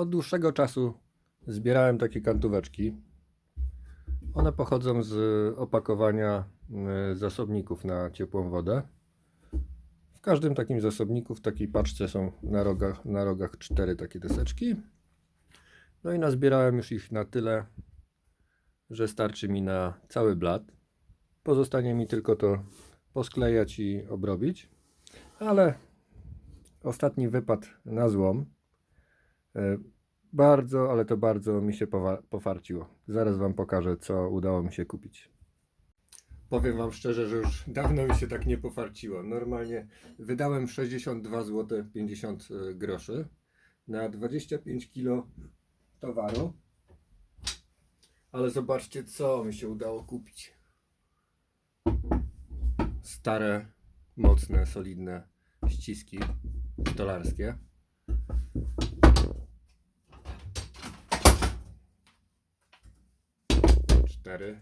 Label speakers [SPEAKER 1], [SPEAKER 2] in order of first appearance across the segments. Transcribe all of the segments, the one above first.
[SPEAKER 1] Od dłuższego czasu zbierałem takie kantóweczki. One pochodzą z opakowania y, zasobników na ciepłą wodę. W każdym takim zasobniku, w takiej paczce są na rogach, na rogach cztery takie deseczki. No i nazbierałem już ich na tyle, że starczy mi na cały blat. Pozostanie mi tylko to posklejać i obrobić. Ale ostatni wypad na złom e, bardzo, ale to bardzo mi się pofarciło. Zaraz Wam pokażę, co udało mi się kupić. Powiem Wam szczerze, że już dawno mi się tak nie pofarciło. Normalnie wydałem 62 zł 50 groszy na 25 kg towaru. Ale zobaczcie, co mi się udało kupić. Stare, mocne, solidne ściski stolarskie. Cztery.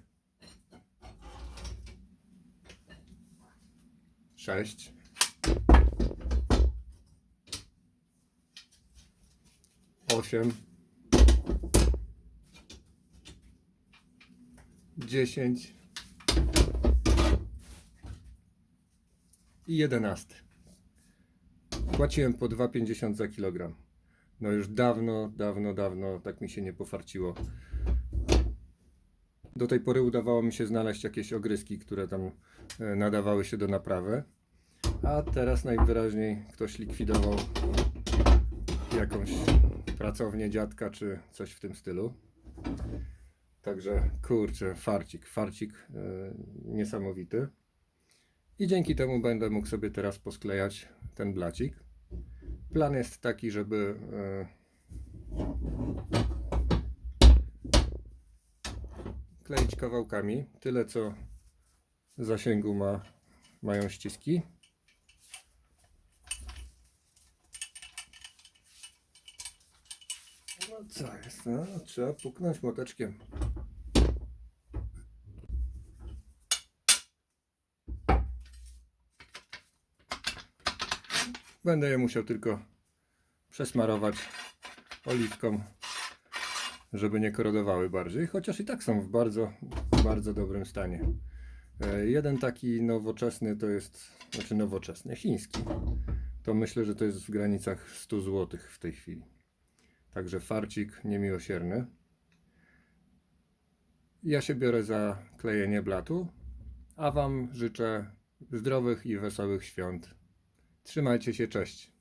[SPEAKER 1] Sześć. Osiem. Dziesięć. I jedenasty. Płaciłem po 2,50 za kilogram. No już dawno, dawno, dawno tak mi się nie pofarciło. Do tej pory udawało mi się znaleźć jakieś ogryski, które tam e, nadawały się do naprawy. A teraz najwyraźniej ktoś likwidował jakąś pracownię dziadka czy coś w tym stylu. Także kurczę, farcik, farcik e, niesamowity. I dzięki temu będę mógł sobie teraz posklejać ten blacik. Plan jest taki, żeby e, kleić kawałkami. Tyle co zasięgu ma, mają ściski. No co jest? No, trzeba puknąć młoteczkiem. Będę je musiał tylko przesmarować oliwką, żeby nie korodowały bardziej, chociaż i tak są w bardzo, bardzo dobrym stanie. E, Jeden taki nowoczesny to jest, znaczy nowoczesny, chiński. To myślę, że to jest w granicach 100 zł w tej chwili. Także farcik niemiłosierny. Ja się biorę za klejenie blatu, a Wam życzę zdrowych i wesołych świąt. Trzymajcie się, cześć.